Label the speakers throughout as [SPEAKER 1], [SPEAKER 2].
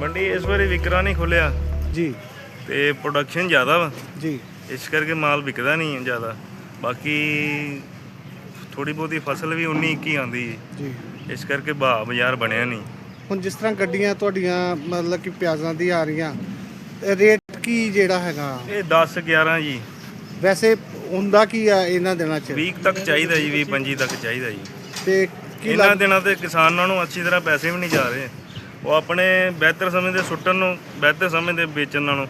[SPEAKER 1] ਮੰਡੀ ਇਸ ਵਾਰੀ ਵਿਕਰਾ ਨਹੀਂ ਖੁੱਲਿਆ।
[SPEAKER 2] ਜੀ।
[SPEAKER 1] ਤੇ ਪ੍ਰੋਡਕਸ਼ਨ ਜ਼ਿਆਦਾ ਵਾ।
[SPEAKER 2] ਜੀ।
[SPEAKER 1] ਇਸ ਕਰਕੇ ਮਾਲ ਵਿਕਦਾ ਨਹੀਂ ਹੈ ਜ਼ਿਆਦਾ। ਬਾਕੀ ਥੋੜੀ ਬਹੁਤੀ ਫਸਲ ਵੀ 19 21 ਆਉਂਦੀ ਹੈ
[SPEAKER 2] ਜੀ।
[SPEAKER 1] ਇਸ ਕਰਕੇ ਭਾਅ ਬਾਜ਼ਾਰ ਬਣਿਆ ਨਹੀਂ।
[SPEAKER 2] ਹੁਣ ਜਿਸ ਤਰ੍ਹਾਂ ਗੱਡੀਆਂ ਤੁਹਾਡੀਆਂ ਮਤਲਬ ਕਿ ਪਿਆਜ਼ਾਂ ਦੀ ਆ ਰਹੀਆਂ ਰੇਟ ਕੀ ਜਿਹੜਾ ਹੈਗਾ?
[SPEAKER 1] ਇਹ 10 11 ਜੀ।
[SPEAKER 2] ਵੈਸੇ ਹੁੰਦਾ ਕੀ ਆ ਇਹਨਾਂ ਦਿਨਾਂ 'ਚ?
[SPEAKER 1] 20 ਤੱਕ ਚਾਹੀਦਾ ਜੀ 20 25 ਤੱਕ ਚਾਹੀਦਾ ਜੀ।
[SPEAKER 2] ਤੇ ਕੀ
[SPEAKER 1] ਇਹਨਾਂ ਦਿਨਾਂ ਤੇ ਕਿਸਾਨਾਂ ਨੂੰ ਅੱਛੀ ਤਰ੍ਹਾਂ ਪੈਸੇ ਵੀ ਨਹੀਂ ਜਾ ਰਹੇ। ਉਹ ਆਪਣੇ ਬਿਹਤਰ ਸਮੇਂ ਦੇ ਸੁੱਟਣ ਨੂੰ ਬਿਹਤਰ ਸਮੇਂ ਦੇ ਵੇਚਣ ਨਾਲੋਂ।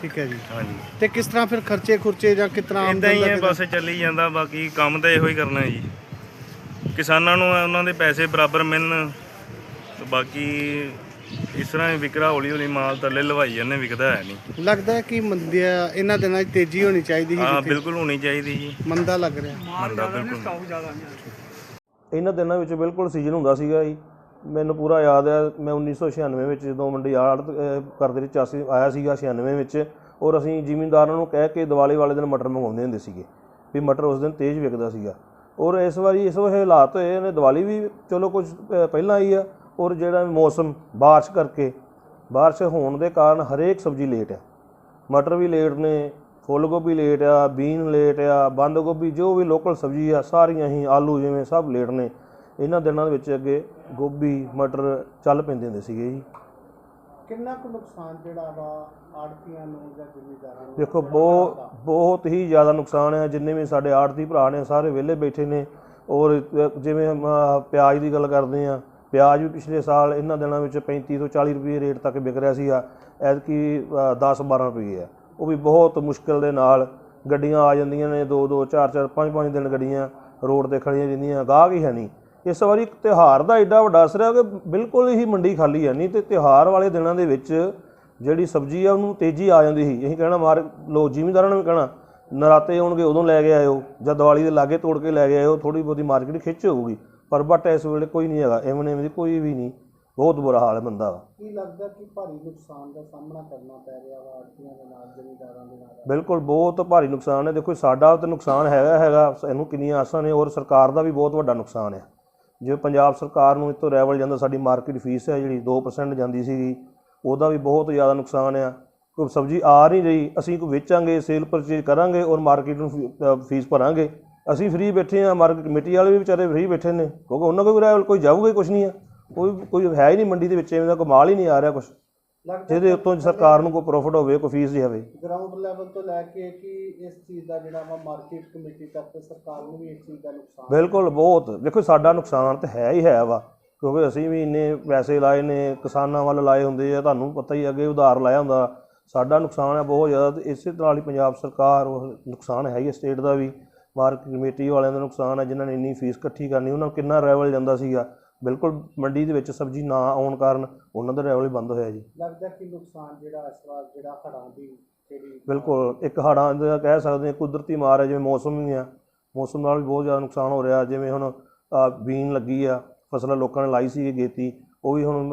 [SPEAKER 2] ਠੀਕ ਹੈ ਜੀ।
[SPEAKER 1] ਹਾਂਜੀ।
[SPEAKER 2] ਤੇ ਕਿਸ ਤਰ੍ਹਾਂ ਫਿਰ ਖਰਚੇ ਖੁਰਚੇ ਜਾਂ ਕਿਸ ਤਰ੍ਹਾਂ
[SPEAKER 1] ਇਦਾਂ ਹੀ ਹੈ ਬਸ ਚੱਲੀ ਜਾਂਦਾ ਬਾਕੀ ਕੰਮ ਤਾਂ ਇਹੋ ਹੀ ਕਰਨਾ ਹੈ ਜੀ। ਕਿਸਾਨਾਂ ਨੂੰ ਉਹਨਾਂ ਦੇ ਪੈਸੇ ਬਰਾਬਰ ਮਿਲਣ ਤੇ ਬਾਕੀ ਇਸ ਤਰ੍ਹਾਂ ਹੀ ਵਿਕਰਾ ਹੌਲੀ ਹੌਲੀ ਮਾਲ ਥੱਲੇ ਲਵਾਈ ਜਾਂਦੇ ਵਿਕਦਾ ਹੈ ਨਹੀਂ।
[SPEAKER 2] ਲੱਗਦਾ ਹੈ ਕਿ ਮੰਦਿਆ ਇਹਨਾਂ ਦਿਨਾਂ 'ਚ ਤੇਜ਼ੀ ਹੋਣੀ ਚਾਹੀਦੀ ਸੀ
[SPEAKER 1] ਹਾਂ ਬਿਲਕੁਲ ਹੋਣੀ ਚਾਹੀਦੀ ਜੀ।
[SPEAKER 2] ਮੰਦਾ ਲੱਗ ਰਿਹਾ।
[SPEAKER 1] ਮੰਦਾ ਬਿਲਕੁਲ।
[SPEAKER 3] ਇਹਨਾਂ ਦਿਨਾਂ ਵਿੱਚ ਬਿਲਕੁਲ ਸੀਜ਼ਨ ਹੁੰਦਾ ਸੀਗਾ ਜੀ। ਮੈਨੂੰ ਪੂਰਾ ਯਾਦ ਹੈ, ਮੈਂ 1996 ਵਿੱਚ ਜਦੋਂ ਮੰਡੀ ਆੜ ਕਰਦੇ ਵਿੱਚ 80 ਆਇਆ ਸੀਗਾ 96 ਵਿੱਚ, ਔਰ ਅਸੀਂ ਜ਼ਿਮੀਂਦਾਰਾਂ ਨੂੰ ਕਹਿ ਕੇ ਦੀਵਾਲੀ ਵਾਲੇ ਦਿਨ ਮਟਰ ਮੰਗਵਾਉਂਦੇ ਹੁੰਦੇ ਸੀਗੇ, ਵੀ ਮਟਰ ਉਸ ਦਿਨ ਤੇਜ਼ ਵਿਕਦਾ ਸੀਗਾ। ਔਰ ਇਸ ਵਾਰੀ ਇਸ ਵੇਲੇ ਹਾਲਾਤ ਹੋਏ ਨੇ ਦੀਵਾਲੀ ਵੀ ਚਲੋ ਕੁਝ ਪਹਿਲਾਂ ਹੀ ਆ, ਔਰ ਜਿਹੜਾ ਮੌਸਮ ਬਾਰਿਸ਼ ਕਰਕੇ, ਬਾਰਿਸ਼ ਹੋਣ ਦੇ ਕਾਰਨ ਹਰੇਕ ਸਬਜ਼ੀ ਲੇਟ ਹੈ ਮਟਰ ਵੀ ਲੇਟ ਨੇ ਫੁੱਲ ਗੋਭੀ ਲੇਟ ਆ, ਬੀਨ ਲੇਟ ਆ, ਬੰਦ ਗੋਭੀ, ਜੋ ਵੀ ਲੋਕਲ ਸਬਜ਼ੀ ਆ, ਸਾਰੀਆਂ ਹੀ ਆਲੂ ਜਿਵੇਂ ਸਭ ਲੇਟ ਨੇ ਇਹਨਾਂ ਦਿਨਾਂ ਦੇ ਵਿੱਚ ਅੱਗੇ ਗੋਭੀ ਮਟਰ ਚੱਲ ਪੈਂਦੇ ਹੁੰਦੇ ਸੀਗੇ ਜੀ।
[SPEAKER 2] ਕਿੰਨਾ ਕੁ ਨੁਕਸਾਨ ਜਿਹੜਾ ਵਾ ਆੜਤੀਆਂ ਨੂੰ ਜਾਂ ਜ਼ਿਮੀਦਾਰਾਂ ਨੂੰ?
[SPEAKER 3] ਦੇਖੋ ਬਹੁਤ ਬਹੁਤ ਹੀ ਜ਼ਿਆਦਾ ਨੁਕਸਾਨ ਹੈ ਜਿੰਨੇ ਵੀ ਸਾਡੇ ਆੜਤੀ ਭਰਾ ਨੇ ਸਾਰੇ ਵਿਹਲੇ ਬੈਠੇ ਨੇ। ਔਰ ਜਿਵੇਂ ਪਿਆਜ਼ ਦੀ ਗੱਲ ਕਰਦੇ ਆ ਪਿਆਜ਼ ਵੀ ਪਿਛਲੇ ਸਾਲ ਇਹਨਾਂ ਦਿਨਾਂ ਵਿੱਚ 35 ਤੋਂ 40 ਰੁਪਏ ਰੇਟ ਤੱਕ ਵਿਕ ਰਿਹਾ ਸੀਗਾ। ਐਤਕੀ 10 12 ਰੁਪਏ ਆ। ਉਹ ਵੀ ਬਹੁਤ ਮੁਸ਼ਕਲ ਦੇ ਨਾਲ ਗੱਡੀਆਂ ਆ ਜਾਂਦੀਆਂ ਨੇ 2 2 4 4 5 5 ਦਿਨ ਗੱਡੀਆਂ ਰੋਡ ਤੇ ਖੜੀਆਂ ਜਾਂਦੀਆਂ ਗਾਹਕ ਹੀ ਹੈ ਨਹੀਂ। ਇਸ ਵਾਰੀ ਇੱਕ ਤਿਉਹਾਰ ਦਾ ਐਡਾ ਵੱਡਾ ਅਸਰ ਹੈ ਕਿ ਬਿਲਕੁਲ ਹੀ ਮੰਡੀ ਖਾਲੀ ਹੈ ਨਹੀਂ ਤੇ ਤਿਉਹਾਰ ਵਾਲੇ ਦਿਨਾਂ ਦੇ ਵਿੱਚ ਜਿਹੜੀ ਸਬਜ਼ੀ ਆ ਉਹਨੂੰ ਤੇਜ਼ੀ ਆ ਜਾਂਦੀ ਸੀ। ਅਸੀਂ ਕਹਿਣਾ ਮਾਰ ਲੋ ਜ਼ਿਮੀਂਦਾਰਾਂ ਨੂੰ ਵੀ ਕਹਿਣਾ ਨਰਾਤੇ ਆਉਣਗੇ ਉਦੋਂ ਲੈ ਕੇ ਆਇਓ ਜਾਂ ਦੀਵਾਲੀ ਦੇ ਲਾਗੇ ਤੋੜ ਕੇ ਲੈ ਕੇ ਆਇਓ ਥੋੜੀ ਬਹੁਤੀ ਮਾਰਕੀਟ ਖਿੱਚ ਹੋਊਗੀ। ਪਰ ਬਟ ਇਸ ਵੇਲੇ ਕੋਈ ਨਹੀਂ ਹੈਗਾ ਐਵੇਂ ਐਵੇਂ ਦੀ ਕੋਈ ਵੀ ਨਹੀਂ ਬਹੁਤ ਬੁਰਾ ਹਾਲ ਹੈ ਬੰਦਾ। ਦਾ
[SPEAKER 2] ਕੀ ਲੱਗਦਾ ਕਿ ਭਾਰੀ ਨੁਕਸਾਨ ਦਾ ਸਾਹਮਣਾ ਕਰਨਾ ਪੈ ਰਿਹਾ ਵਾ ਆੜਤੀਆਂ ਦੇ ਨਾਲ ਜ਼ਿਮੀਦਾਰਾਂ ਦੇ ਨਾਲ?
[SPEAKER 3] ਬਿਲਕੁਲ ਬਹੁਤ ਭਾਰੀ ਨੁਕਸਾਨ ਹੈ। ਦੇਖੋ ਸਾਡਾ ਤਾਂ ਨੁਕਸਾਨ ਹੈਗਾ ਹੈਗਾ ਇਹਨੂੰ ਕਿੰਨੀਆਂ ਆਸਾਂ ਨੇ ਔਰ ਸਰਕਾਰ ਦਾ ਵੀ ਬਹੁਤ ਵੱਡਾ ਨੁਕਸਾਨ ਹੈ। ਜਿਵੇਂ ਪੰਜਾਬ ਸਰਕਾਰ ਨੂੰ ਇਤੋਂ ਰੈਵਲ ਜਾਂਦਾ, ਸਾਡੀ ਮਾਰਕੀਟ ਫੀਸ ਹੈ ਜਿਹੜੀ 2% ਜਾਂਦੀ ਸੀਗੀ, ਉਹਦਾ ਵੀ ਬਹੁਤ ਜ਼ਿਆਦਾ ਨੁਕਸਾਨ ਆ। ਕੋਈ ਸਬਜ਼ੀ ਆ ਨਹੀਂ ਰਹੀ, ਅਸੀਂ ਕੋਈ ਵੇਚਾਂਗੇ ਸੇਲ ਪਰਚੇਜ ਕਰਾਂਗੇ ਔਰ ਮਾਰਕੀਟ ਨੂੰ ਫੀਸ ਭਰਾਂਗੇ। ਅਸੀਂ ਫ੍ਰੀ ਬੈਠੇ ਆ ਮਾਰਕੀਟ ਕਮੇਟੀ ਵਾਲੇ ਵੀ ਵਿਚਾਰੇ ਫ੍ਰੀ ਬੈਠੇ ਨੇ, ਕਿਉਂਕਿ ਉਹਨਾਂ ਕੋਲ ਵੀ ਰੈਵਲ ਕੋਈ ਜਾਊਗਾ ਹੀ ਕੁਝ ਨਹੀਂ ਆ। ਕੋਈ ਕੋਈ ਹੈ ਹੀ ਨਹੀਂ ਮੰਡੀ ਦੇ ਵਿੱਚ ਐਵੇਂ ਦਾ ਕੋਈ ਮਾਲ ਹੀ ਨਹੀਂ ਆ ਰਿਹਾ ਕੁਝ
[SPEAKER 2] ਲੱਗਦਾ
[SPEAKER 3] ਜਿਹਦੇ ਉੱਤੋਂ ਸਰਕਾਰ ਨੂੰ ਕੋਈ ਪ੍ਰੋਫਿਟ ਹੋਵੇ ਕੋਈ ਫੀਸ ਦੇਵੇ
[SPEAKER 2] ਗਰਾਊਂਡ ਲੈਵਲ ਤੋਂ ਲੈ ਕੇ ਕਿ ਇਸ ਚੀਜ਼ ਦਾ ਜਿਹੜਾ ਵਾ ਮਾਰਕੀਟ ਕਮੇਟੀ ਤੱਕ ਸਰਕਾਰ ਨੂੰ ਵੀ ਇਸ ਚੀਜ਼ ਦਾ ਨੁਕਸਾਨ
[SPEAKER 3] ਬਿਲਕੁਲ ਬਹੁਤ। ਦੇਖੋ ਸਾਡਾ ਨੁਕਸਾਨ ਤਾਂ ਹੈ ਹੀ ਹੈ ਵਾ ਕਿਉਂਕਿ ਅਸੀਂ ਵੀ ਇੰਨੇ ਪੈਸੇ ਲਾਏ ਨੇ ਕਿਸਾਨਾਂ ਵੱਲ ਲਾਏ ਹੁੰਦੇ ਆ ਤੁਹਾਨੂੰ ਪਤਾ ਹੀ ਅੱਗੇ ਉਧਾਰ ਲਾਇਆ ਹੁੰਦਾ। ਸਾਡਾ ਨੁਕਸਾਨ ਹੈ ਬਹੁਤ ਜ਼ਿਆਦਾ ਤੇ ਇਸੇ ਤਰ੍ਹਾਂ ਹੀ ਪੰਜਾਬ ਸਰਕਾਰ ਉਹ ਨੁਕਸਾਨ ਹੈ ਹੀ ਸਟੇਟ ਦਾ ਵੀ। ਮਾਰਕੀਟ ਕਮੇਟੀ ਵਾਲਿਆਂ ਦਾ ਨੁਕਸਾਨ ਹੈ ਜਿਨ੍ਹਾਂ ਨੇ ਇੰਨੀ ਫੀਸ ਇਕੱਠੀ ਕਰਨੀ ਉਹਨਾਂ ਨੂੰ ਕਿੰਨਾ ਰੈਵਲ ਜਾਂਦਾ ਸੀਗਾ। ਬਿਲਕੁਲ ਮੰਡੀ ਦੇ ਵਿੱਚ ਸਬਜ਼ੀ ਨਾ ਆਉਣ ਕਾਰਨ ਉਹਨਾਂ ਦਾ ਰੈਵਲ ਬੰਦ ਹੋਇਆ ਜੀ।
[SPEAKER 2] ਲੱਗਦਾ ਕਿ ਨੁਕਸਾਨ ਜਿਹੜਾ ਇਸ ਵਾਰ ਜਿਹੜਾ ਹੜ੍ਹਾਂ ਦੀ ਜਿਹੜੀ
[SPEAKER 3] ਬਿਲਕੁਲ ਇੱਕ ਹੜ੍ਹਾਂ ਦਾ ਕਹਿ ਸਕਦੇ ਹਾਂ ਕੁਦਰਤੀ ਮਾਰ ਹੈ ਜਿਵੇਂ ਮੌਸਮ ਵੀ ਆ। ਮੌਸਮ ਨਾਲ ਵੀ ਬਹੁਤ ਜ਼ਿਆਦਾ ਨੁਕਸਾਨ ਹੋ ਰਿਹਾ ਜਿਵੇਂ ਹੁਣ ਬੀਨ ਲੱਗੀ ਆ ਫਸਲ ਲੋਕਾਂ ਨੇ ਲਾਈ ਸੀ ਗੇਤੀ ਉਹ ਵੀ ਹੁਣ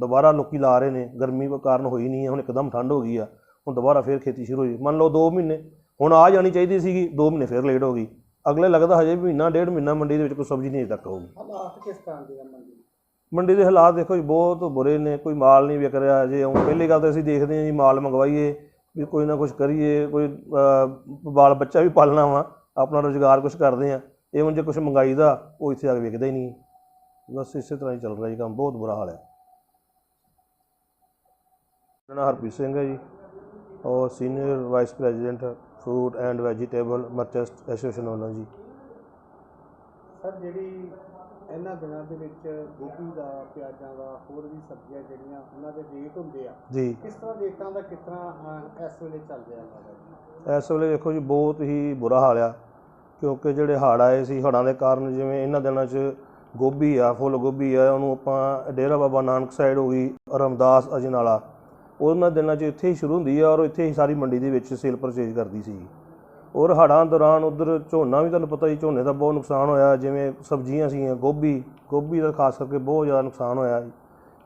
[SPEAKER 3] ਦੁਬਾਰਾ ਲੋਕੀ ਲਾ ਰਹੇ ਨੇ ਗਰਮੀ ਕਾਰਨ ਹੋਈ ਨਹੀਂ ਹੈ ਹੁਣ ਇੱਕਦਮ ਠੰਡ ਹੋ ਗਈ ਆ ਹੁਣ ਦੁਬਾਰਾ ਫੇਰ ਖੇਤੀ ਸ਼ੁਰੂ ਹੋਈ। ਮੰਨ ਲਓ 2 ਮਹੀਨੇ ਹੁਣ ਆ ਜਾਣੀ ਚਾਹੀਦੀ ਸੀਗੀ 2 ਮਹੀਨੇ ਫੇਰ ਲੇਟ ਹੋ ਗਈ। ਅਗਲੇ ਲੱਗਦਾ ਹਜੇ ਮਹੀਨਾ ਡੇਢ ਮਹੀਨਾ ਮੰਡੀ ਦੇ ਵਿੱਚ ਕੋਈ ਸਬਜ਼ੀ ਨਹੀਂ ਅਜੇ ਤੱਕ ਹੋਊਗੀ
[SPEAKER 2] ਹਾਲਾਤ ਕਿਸ ਤਰ੍ਹਾਂ ਦੇ ਆ ਮੰਡੀ ਦੇ?
[SPEAKER 3] ਮੰਡੀ ਦੇ ਹਾਲਾਤ ਦੇਖੋ ਜੀ ਬਹੁਤ ਬੁਰੇ ਨੇ ਕੋਈ ਮਾਲ ਨਹੀਂ ਵਿਕ ਰਿਹਾ ਜੇ ਹੁਣ ਪਹਿਲੀ ਗੱਲ ਤਾਂ ਅਸੀਂ ਦੇਖਦੇ ਹਾਂ ਜੀ ਮਾਲ ਮੰਗਵਾਈਏ ਵੀ ਕੋਈ ਨਾ ਕੁਝ ਕਰੀਏ ਕੋਈ ਅਹ, ਬਾਲ ਬੱਚਾ ਵੀ ਪਾਲਣਾ ਵਾ ਆਪਣਾ ਰੋਜ਼ਗਾਰ ਕੁਝ ਕਰਦੇ ਆ ਇਹ ਹੁਣ ਜੇ ਕੁਝ ਮੰਗਾਈਦਾ ਉਹ ਇੱਥੇ ਆ ਕੇ ਵਿਕਦਾ ਹੀ ਨਹੀਂ। ਬਸ ਇਸੇ ਤਰ੍ਹਾਂ ਹੀ ਚੱਲ ਰਿਹਾ ਜੀ ਕੰਮ ਬਹੁਤ ਬੁਰਾ ਹਾਲ ਹੈ। ਮੇਰਾ ਨਾਮ ਹਰਪ੍ਰੀਤ ਸਿੰਘ ਹੈ ਜੀ ਔਰ senior vice president fruit and vegetable merchant association ਵੱਲੋਂ ਜੀ।
[SPEAKER 2] ਸਰ ਜਿਹੜੀ ਇਹਨਾਂ ਦਿਨਾਂ ਦੇ ਵਿੱਚ ਗੋਭੀ ਦਾ ਪਿਆਜ਼ਾਂ ਦਾ ਹੋਰ ਵੀ ਸਬਜ਼ੀਆਂ ਜਿਹੜੀਆਂ ਉਹਨਾਂ ਦੇ ਰੇਟ ਹੁੰਦੇ ਆ
[SPEAKER 3] ਜੀ।
[SPEAKER 2] ਕਿਸ ਤਰ੍ਹਾਂ ਰੇਟਾਂ ਦਾ ਕਿਸ ਤਰ੍ਹਾਂ ਅਹ, ਇਸ ਵੇਲੇ ਚੱਲ ਰਿਹਾ ਹੈ
[SPEAKER 3] ਇਸ ਵੇਲੇ ਦੇਖੋ ਜੀ ਬਹੁਤ ਹੀ ਬੁਰਾ ਹਾਲ ਆ ਕਿਉਂਕਿ ਜਿਹੜੇ ਹੜ੍ਹ ਆਏ ਸੀ ਹੜ੍ਹਾਂ ਦੇ ਕਾਰਨ ਜਿਵੇਂ ਇਹਨਾਂ ਦਿਨਾਂ 'ਚ ਗੋਭੀ ਆ ਫੁੱਲ ਗੋਭੀ ਆ ਉਹਨੂੰ ਆਪਾਂ ਡੇਰਾ ਬਾਬਾ ਨਾਨਕ ਸਾਈਡ ਹੋ ਗਈ ਰਮਦਾਸ ਅਜਨਾਲਾ। ਉਹਨਾਂ ਦਿਨਾਂ 'ਚ ਇੱਥੇ ਹੀ ਸ਼ੁਰੂ ਹੁੰਦੀ ਆ ਔਰ ਇੱਥੇ ਹੀ ਸਾਰੀ ਮੰਡੀ ਦੇ ਵਿੱਚ ਸੇਲ ਪਰਚੇਜ ਕਰਦੀ ਸੀ। ਔਰ ਹੜ੍ਹਾਂ ਦੌਰਾਨ ਉਧਰ ਝੋਨਾ ਵੀ ਤੁਹਾਨੂੰ ਪਤਾ ਹੀ ਝੋਨੇ ਦਾ ਬਹੁਤ ਨੁਕਸਾਨ ਹੋਇਆ, ਜਿਵੇਂ ਸਬਜ਼ੀਆਂ ਸੀਗੀਆਂ, ਗੋਭੀ ਗੋਭੀ ਦਾ ਖਾਸ ਕਰਕੇ ਬਹੁਤ ਜ਼ਿਆਦਾ ਨੁਕਸਾਨ ਹੋਇਆ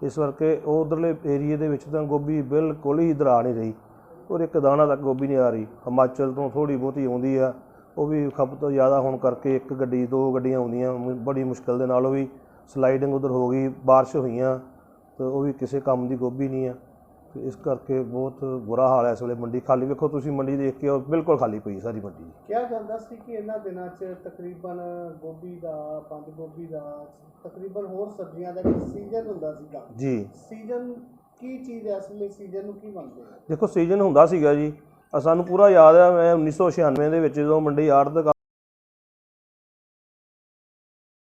[SPEAKER 3] ਇਸ ਕਰਕੇ ਉਹ ਉਧਰਲੇ ਏਰੀਏ ਦੇ ਵਿੱਚ ਤਾਂ ਗੋਭੀ ਬਿਲਕੁਲ ਹੀ ਦਰਾ ਨਹੀਂ ਰਹੀ ਔਰ ਇੱਕ ਦਾਣਾ ਤੱਕ ਗੋਭੀ ਨਹੀਂ ਆ ਰਹੀ। ਹਿਮਾਚਲ ਤੋਂ ਥੋੜੀ ਬਹੁਤੀ ਆਉਂਦੀ ਆ, ਉਹ ਵੀ ਖਪਤ ਜ਼ਿਆਦਾ ਹੋਣ ਕਰਕੇ ਇੱਕ ਗੱਡੀ, ਦੋ ਗੱਡੀਆਂ ਆਉਂਦੀਆਂ ਬੜੀ ਮੁਸ਼ਕਲ ਦੇ ਨਾਲ ਉਹ ਵੀ ਸਲਾਈਡਿੰਗ ਉਧਰ ਹੋ ਗਈ, ਬਾਰਿਸ਼ ਹੋਈਆਂ, ਤੇ ਉਹ ਵੀ ਕਿਸੇ ਕੰਮ ਦੀ ਗੋਭੀ ਨਹੀਂ ਆ। ਤੇ ਇਸ ਕਰਕੇ ਬਹੁਤ ਬੁਰਾ ਹਾਲ ਹੈ ਇਸ ਵੇਲੇ ਮੰਡੀ ਖਾਲੀ। ਵੇਖੋ ਤੁਸੀਂ ਮੰਡੀ ਦੇਖ ਕੇ ਉਹ ਬਿਲਕੁਲ ਖਾਲੀ ਪਈ ਹੈ ਸਾਰੀ ਮੰਡੀ।
[SPEAKER 2] ਕਿਹਾ ਜਾਂਦਾ ਸੀ ਕਿ ਇਹਨਾਂ ਦਿਨਾਂ 'ਚ ਤਕਰੀਬਨ ਗੋਭੀ ਦਾ ਬੰਦ ਗੋਭੀ ਦਾ ਤਕਰੀਬਨ ਹੋਰ ਸਬਜ਼ੀਆਂ ਦਾ ਸੀਜ਼ਨ ਹੁੰਦਾ ਸੀਗਾ।
[SPEAKER 3] ਜੀ।
[SPEAKER 2] ਸੀਜ਼ਨ ਕੀ ਚੀਜ਼ ਹੈ? ਇਸ ਲਈ ਸੀਜ਼ਨ ਨੂੰ ਕੀ ਮੰਨਦੇ ਹੋ?
[SPEAKER 3] ਦੇਖੋ ਸੀਜ਼ਨ ਹੁੰਦਾ ਸੀਗਾ ਜੀ। ਸਾਨੂੰ ਪੂਰਾ ਯਾਦ ਹੈ ਮੈਂ 1996 ਦੇ ਵਿੱਚ ਜਦੋਂ ਮੰਡੀ ਆੜਤ